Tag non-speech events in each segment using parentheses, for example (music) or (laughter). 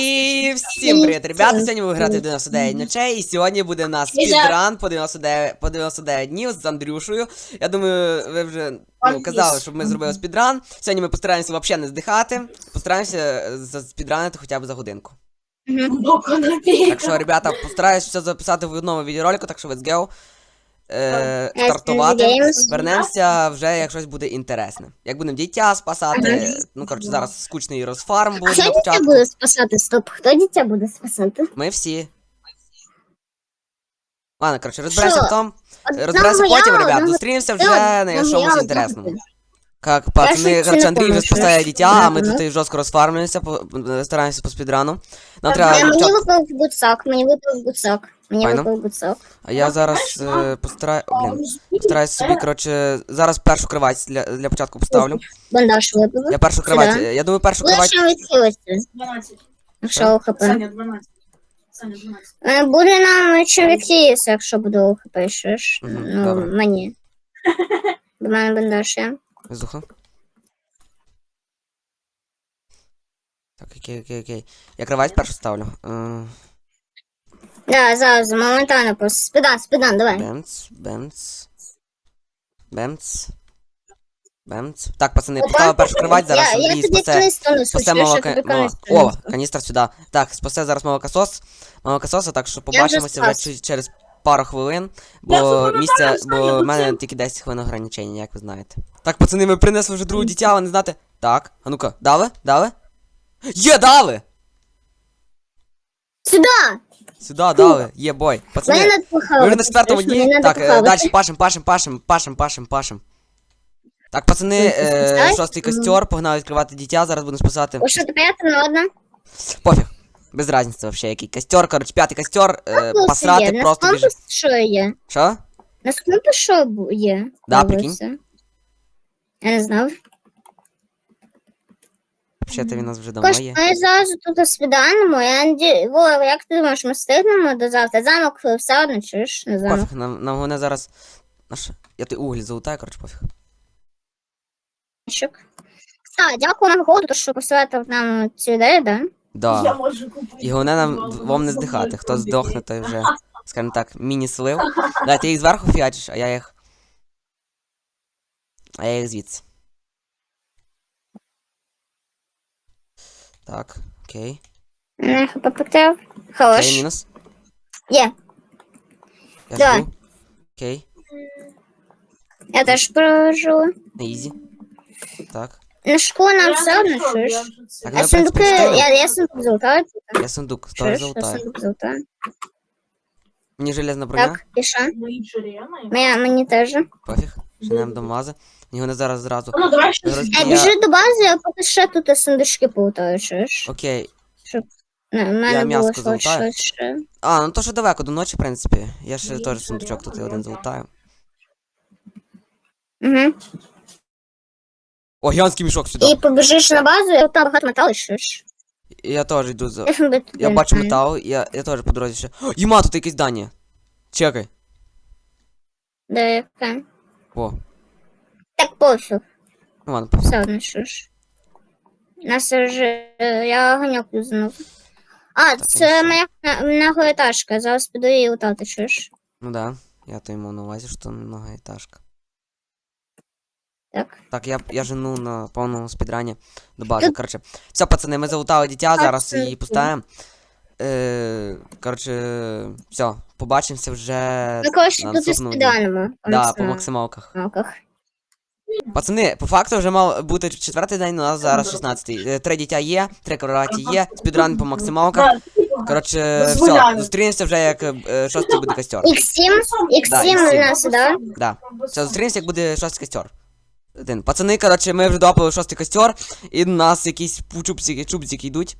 І всім привіт, ребята. Сьогодні ми грати в 99 ночей. І сьогодні буде у нас спідран по 99, по 99 днів з Андрюшею. Я думаю, ви вже ну, казали, щоб ми зробили спідран. Сьогодні ми постараємося взагалі не здихати. Постараємося спідранити хоча б за годинку. Так що, ребята, постараюсь все записати в одному відеоролику, так що let's go. Е, стартувати. Вернемося вже, як щось буде інтересне. Як будемо дитя спасати. Ну, коротше, зараз скучний розфарм буде хто на дитя початку. буде спасати? Стоп, хто дитя буде спасати? Ми всі. Ладно, коротше, розберемося Що? в тому. Одного Розберемося я, потім, ребят. Зустрінемося вже на одного чомусь я, інтересному. Как пацани, щось не Андрій вже помню, спасає щось. дитя, а ми Ага. тут жорстко розфармлюємося, по- стараємося по спідрану. Нам треба Мені почати. випав гуцак, мені випав гуцак. Мені Файно. випав. А я зараз е, постараю. Блін. Постараюсь собі, коротше, зараз першу кровать для, для початку поставлю. Бандаж випав. Я першу кровать. Сюди. Я думаю, першу кровать. що відхилитися, 12. якщо ОХП. Саня, 12. Саня, 12. Е, Буде нам чим відхилитися, якщо буде ОХП, що ж. Мгм, Ну, добре. мені. (laughs) До мене бандаж є. Визуха. Так, окей, окей, окей. Я кровать першу ставлю. Е, Да, зараз, моментально просто. Спидан, спидан, давай. Бемц, бемц. Бемц. Бемц. Так, пацани, Опа, поставив першу кровать, зараз я, я Андрій тобі спасе. Спасе молока. тобі О, каністр сюди. Так, спасе зараз молокосос. Молокососа, так що побачимося вже спас. через пару хвилин. Бо місця, бо в мене тільки 10 хвилин ограничення, як ви знаєте. Так, пацани, ми принесли вже другу дитя, ви не знаєте. Так, а ну-ка, дали? Дали? Є, дали! Сюда! Сюди дали, є бой. Пацани. Ми вже на четвертому дні. Так, е, далі. далі пашем, пашем, пашем, пашем, пашем, пашем. Так, пацани, Ви е, шостий костер, погнали відкривати дитя, зараз будемо спасати. О, що ти на одна? Пофіг. Без разниці вообще, який костер, коротше, п'ятий костер, е, посрати просто біжи. що є? Що? На компас що є? Да, Дивися. Я не знав. Взагалі він нас вже давно є. ми зараз тут свіданемо. Я наді... Во, як ти думаєш, ми встигнемо до завтра? Замок все одно чуєш? Не замок. Пофіг, нам, нам головне зараз. Наш... Я той углі залутаю, коротше, пофіг. Так, дякую нам году, що посоветував нам цю ідею, да? Я можу купити. І головне нам двом не здихати. Хто здохне, той вже, скажімо так, міні-слив. (laughs) Да, ти їх зверху фіачиш, а я їх. А я їх звідси. Так, окей. Не, попитав. Окей, Хорош. мінус. Є. Я Да. жду. Окей, Я теж прожу. на ізі. Так. На школу нам все одно що ж. я вже А в принципі, сундуки, встигли. я, я сундук золотаю. Я сундук, теж Чуєш? Я сундук золотаю. Мені железна броня, Так, і що? Мені, мені теж. пофіг. Женемо до мази. Мені вони зараз зразу. Ну, давай щось. Е, Я- біжи до бази, я поки ще тут сундучки полутаю, чуєш? Окей. У мене було м'яско щось ще. А, ну то що далеко до ночі, в принципі. Я ще теж сундучок тут один залутаю. Угу. О, гігантський мішок сюди. І побіжиш на базу, і там багато металу, чуєш? Я теж йду за. Я, бачу метал, я, я теж по дорозі ще. О, Єма, тут якесь здання. Чекай. Де яке? О, Так пофіг, ну ладно, пофіг. все одно чуєш. Нас вже, е, я ганьок юзнув. А, це моя многоетажка, зараз піду її лутати, чуєш? Ну да. Я то йому на увазі, що многоетажка. Так. Так, я, я жену на повному спідрані до бази. Коротше. Все, пацани, ми залутали дитя, зараз її поставимо. Е, коротше, все, побачимося вже Ми коротше на тут і наступному дні. спіданимо. Да, по максималках. максималках. Пацани, по факту вже мав бути четвертий день, у нас зараз 16-й. Е, Три дитя є, три кроваті є, спідран по максималках. Коротше, все, зустрінемося вже як е, шостий буде костер. X7, X7 X7. у нас, да? Да. Все, зустрінемося, як буде шостий костер. Один. Пацани, коротше, ми вже допили шостий костер, і у нас якісь чубзики, чубзики йдуть.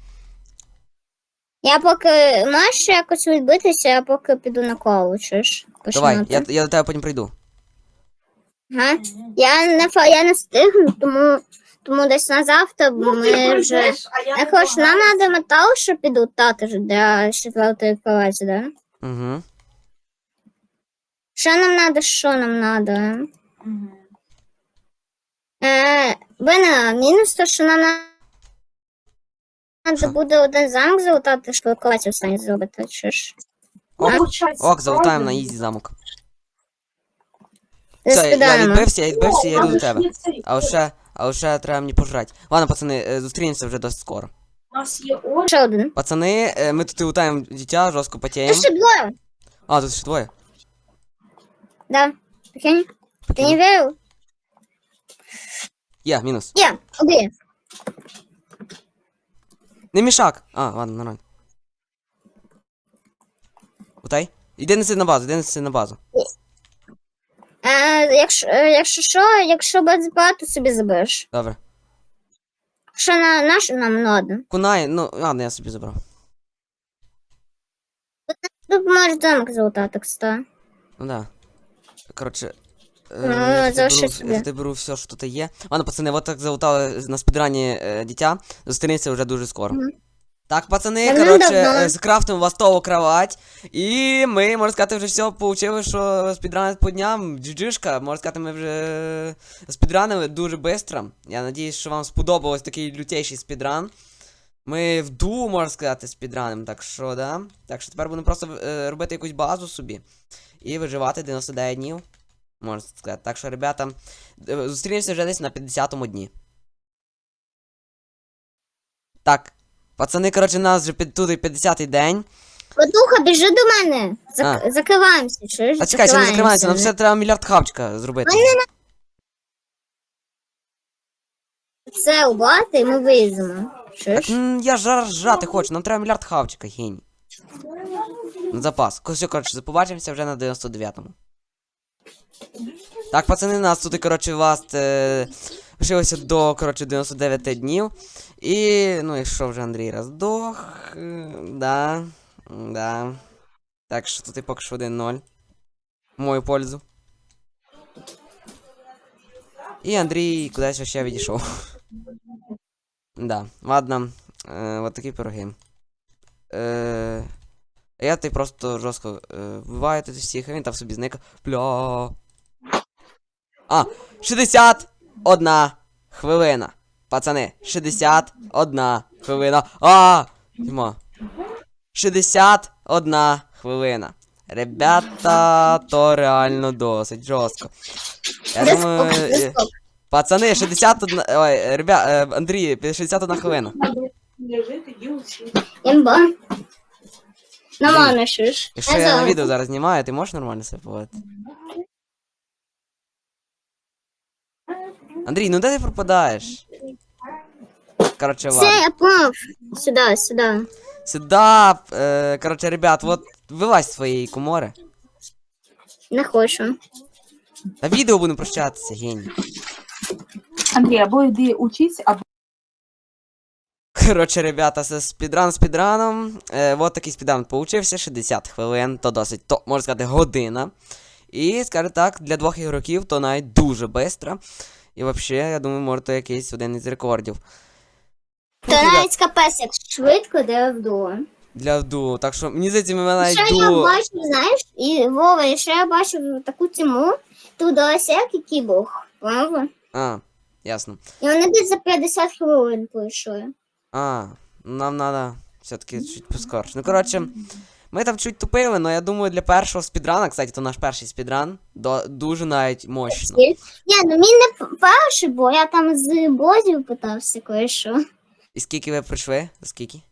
Я поки можеш якось відбитися, я поки піду на колу, чуєш? Давай, я, я до тебе потім прийду. Ага. Я не фа- я не встигну, тому, тому десь на завтра Ну, ми вже. Я нам треба метал, щоб підлутати ж для четвертої кроваті, да? Угу. Що нам треба, що нам треба? Мгм. Е, Бена, мінус то, що нам треба буде один замок залутати, щоб колеці встань зробити, чи ж? Ок, ок, залутаємо на ізі замок. Все, я скидаємо. відбився, я відбився, я йду до Ладно, тебе. А ще, а ще треба мені пожрати. Ладно, пацани, е, зустрінемося вже досить скоро. У нас є. Ще один. Пацани, е, ми тут лутаємо дитя, жорстко Ти потіємо. ще двоє. А, тут ще двоє. Да. Прикинь? Ти не вірив? Є, мінус. Є, убий. Не мішак. А, ладно, нормально. Утай. Іди неси на базу, іди неси на базу. Е, якщо, е, якщо що, якщо без багато собі забереш. Добре. Що на наш нам ну ладно. Кунай, ну, ладно, я собі забрав. Тут можеш замок залутати, кстати. Ну да. Коротше. Е, Ну, я беру- беру все, що тут є. Ладно, пацани, от так залутали на спідрані е, дитя. Зустрінемося вже дуже скоро. Мгм. Так, пацани, коротше, е, скрафтимо вастову кровать. І ми, можна сказати, вже все получили, що спідранити по дням. Джиджишка, можна сказати, ми вже спідранили дуже швидко. Я надіюсь, що вам сподобалось такий лютейший спідран. Ми в ду, можна сказати, спідраним, так що, да. Так що тепер будемо просто е, робити якусь базу собі. І виживати 99 днів. Можна сказати. Так що, ребята, зустрінемося вже десь на 50-му дні. Так. Пацани, коротше, нас вже під туди 50-й день. Катуха, біжи до мене. Зак... Закриваємося, чуєш? А чекай, ще не закривається, нам все треба мільярд хавчика зробити. Це убати, і ми виїздимо. Так, Чуєш? м, я жар жати хочу, нам треба мільярд хавчика, гінь. На запас. Все, коротше, побачимося вже на 99-му. Так, пацани, нас тут, коротше, вас е, лишилося до, коротше, 99 днів. І, ну, якщо вже Андрій роздох. Е, да. Да. Так що тут і поки що 1-0. В мою пользу. І Андрій кудись ще відійшов. (laughs) Да, ладно. Е, вот такі пироги. Е, я ти просто жорстко е, вбиваю тут всіх, а він там собі зник. Бля. А, 61 хвилина. Пацани, 61 хвилина. А! Тьма. 61 хвилина. Ребята, то реально досить жорстко. Я думаю, е? Пацани, 61. Ой, ребят, е, Андрій, 61 хвилина. Лежи, усі. Імба. Нормально, чуєш? Якщо я на відео зараз знімаю, ти можеш нормально себе поводити? Андрій, ну де ти пропадаєш? Короче, Все, я понял. Сюда, сюда. Сюда, е, короче, ребят, вот вилазь з своєї комори. Не хочу. На відео будемо прощатися, геній. Андрій, або йди учись, або Коротше, ребята, це спідран спідраном. Е, вот такий спідран получився, 60 хвилин, то досить, то, можна сказати, година. І, скажу так, для двох ігроків то навіть дуже швидко. І взагалі, я думаю, може, то якийсь один із рекордів. То навіть капець, як швидко де вдома. Для вду. Так що мені здається, ми навіть Ще я ду. бачив, знаєш, і Вова, і ще я бачив таку тіму, тут осяк, який Бог, правда? А, ясно. І вони десь за 50 хвилин пройшли. А, нам треба все-таки чуть поскорше. Ну, коротше, ми там чуть тупили, але я думаю, для першого спідрана, кстати, то наш перший спідран, до, дуже навіть мощно. Ні, ну мій не перший, бо я там з бозів питався кое-що. І скільки ви пройшли? За скільки?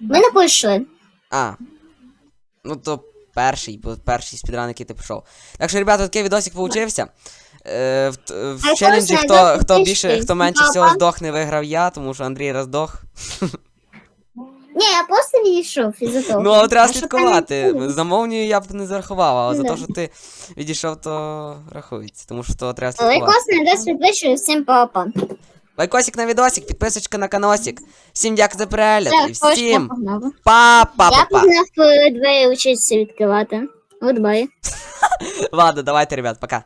Ми не пройшли. А. Ну то перший, бо перший спідран, який ти пішов. Так що, ребята, такий відосик получився. Е, в, в челенджі, хто, хто більше, хто менше всього здохне, виграв я, тому що Андрій роздох. Ні, я просто відійшов із-за того. Ну, але треба слідкувати. там Замовню я б не зарахував, але за те, що ти відійшов, то рахується. Тому що то треба слідкувати. класно, десь підвищую всім папа. Лайкосик на відосик, підписочка на каносик. Всім дякую за перегляд і всім. Я па-па-па-па. погнав е, двері учитися відкривати. Goodbye. (laughs) Ладно, давайте, ребят, пока.